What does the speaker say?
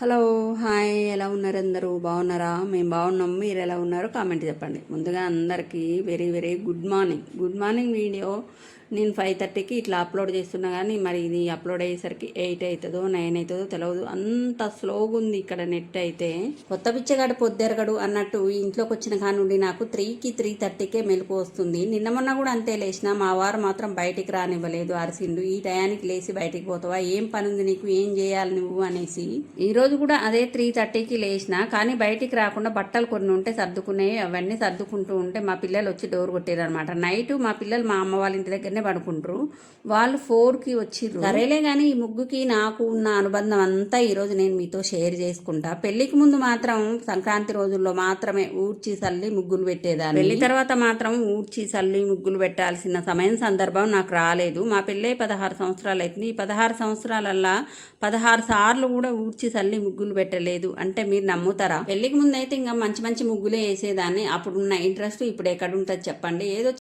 Hello hi ఎలా ఉన్నారు అందరూ? బాగున్నారా? మేము బాగున్నాం మీరు ఎలా ఉన్నారో? కామెంట్ చెప్పండి. ముందుగా అందరికీ very very good morning. Good morning video. నేను ఫైవ్ థర్టీకి ఇట్లా అప్లోడ్ చేస్తున్నా కానీ మరి ఇది అప్లోడ్ అయ్యేసరికి ఎయిట్ అవుతుందో నైన్ అవుతుందో తెలియదు అంత స్లోగా ఉంది ఇక్కడ నెట్ అయితే. కొత్త పిచ్చగాడు పొద్దెరగడు అన్నట్టు ఇంట్లోకి వచ్చిన కానుండి నాకు త్రీకి త్రీ థర్టీకే మెలకు వస్తుంది. నిన్న మొన్న కూడా అంతే లేచిన మా వారు మాత్రం బయటికి రానివ్వలేదు అరిసిండు. ఈ టయానికి లేచి బయటికి పోతావా? ఏం పని ఉంది నీకు? ఏం చేయాలి నువ్వు? అనేసి. ఈ రోజు కూడా అదే త్రీ థర్టీకి లేచిన కానీ బయటికి రాకుండా బట్టలు కొన్ని ఉంటే సర్దుకునే అవన్నీ సర్దుకుంటూ ఉంటే మా పిల్లలు వచ్చి డోర్ కొట్టారు అనమాట నైట్ మా పిల్లలు మా అమ్మ వాళ్ళ ఇంటి దగ్గర దగ్గరనే పడుకుంటారు. వాళ్ళు ఫోర్కి వచ్చిర్రు. సరేలే కానీ ఈ ముగ్గుకి నాకు ఉన్న అనుబంధం అంతా ఈ రోజు నేను మీతో షేర్ చేసుకుంటా. పెళ్ళికి ముందు మాత్రం సంక్రాంతి రోజుల్లో మాత్రమే ఊడ్చి సల్లి ముగ్గులు పెట్టేదాన్ని. పెళ్ళి తర్వాత మాత్రం ఊడ్చి సల్లి ముగ్గులు పెట్టాల్సిన సమయం సందర్భం నాకు రాలేదు. మా పెళ్ళే పదహారు సంవత్సరాలు అవుతుంది ఈ పదహారు సంవత్సరాలల్లా పదహారు సార్లు కూడా ఊడ్చి సల్లి ముగ్గులు పెట్టలేదు. అంటే మీరు నమ్ముతారా? పెళ్ళికి ముందు అయితే ఇంకా మంచి మంచి ముగ్గులే వేసేదాన్ని. అప్పుడున్న ఇంట్రెస్ట్ ఇప్పుడు ఎక్కడ ఉంటుంది చెప్పండి. ఏదో